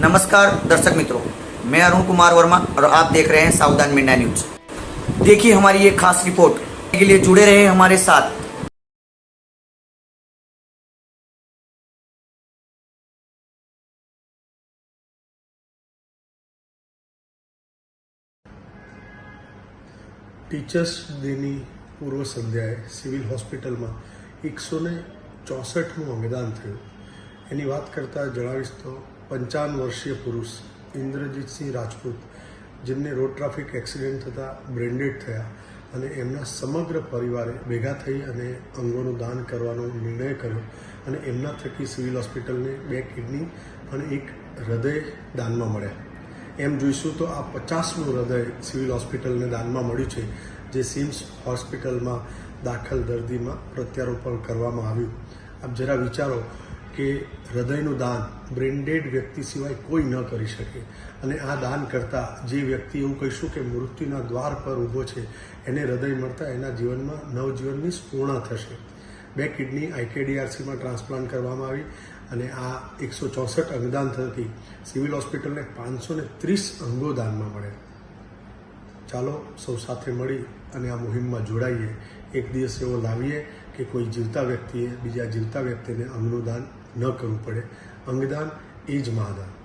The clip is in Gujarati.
नमस्कार दर्शक मित्रों मैं अरुण कुमार वर्मा और आप देख रहे हैं सावधान मीडिया न्यूज देखिए हमारी ये खास रिपोर्ट के लिए जुड़े रहे हमारे साथ ટીચર્સ ડેની પૂર્વ સંધ્યાએ સિવિલ હોસ્પિટલમાં એકસો ને ચોસઠમું અંગદાન થયું એની વાત કરતાં જણાવીશ તો પંચાવન વર્ષીય પુરુષ ઇન્દ્રજીતસિંહ રાજપૂત, જેમને રોડ ટ્રાફિક એક્સિડન્ટ થતાં બ્રેન્ડેડ થયા અને એમના સમગ્ર પરિવારે ભેગા થઈ અને અંગોનું દાન કરવાનો નિર્ણય કર્યો અને એમના થકી સિવિલ હોસ્પિટલને બે કિડની અને એક હૃદય દાનમાં મળ્યા. એમ જોઈશું તો આ પચાસનું હૃદય સિવિલ હોસ્પિટલને દાનમાં મળ્યું છે, જે સિમ્સ હોસ્પિટલમાં દાખલ દર્દીમાં પ્રત્યારોપણ કરવામાં આવ્યું. આપ જરા વિચારો કે હૃદયનું દાન બ્રેન્ડેડ વ્યક્તિ સિવાય કોઈ ન કરી શકે. અને આ દાન કરતાં જે વ્યક્તિ એવું કહીશું કે મૃત્યુના દ્વાર પર ઊભો છે, એને હૃદય મળતા એના જીવનમાં નવજીવનની સ્પૂર્ણા થશે. બે કિડની આઈકેડીઆરસીમાં ટ્રાન્સપ્લાન્ટ કરવામાં આવી અને આ એકસો ચોસઠ અંગદાન થકી સિવિલ હોસ્પિટલને પાંચસો ને ત્રીસ અંગો દાનમાં મળે ચાલો સૌ સાથે મળી અને આ મુહિમમાં જોડાઈએ. એક દિવસ એવો લાવીએ કે કોઈ જીવતા વ્યક્તિએ બીજા જીવતા વ્યક્તિને અંગનું દાન ન કરવું પડે. અંગદાન એ જ મહાદાન.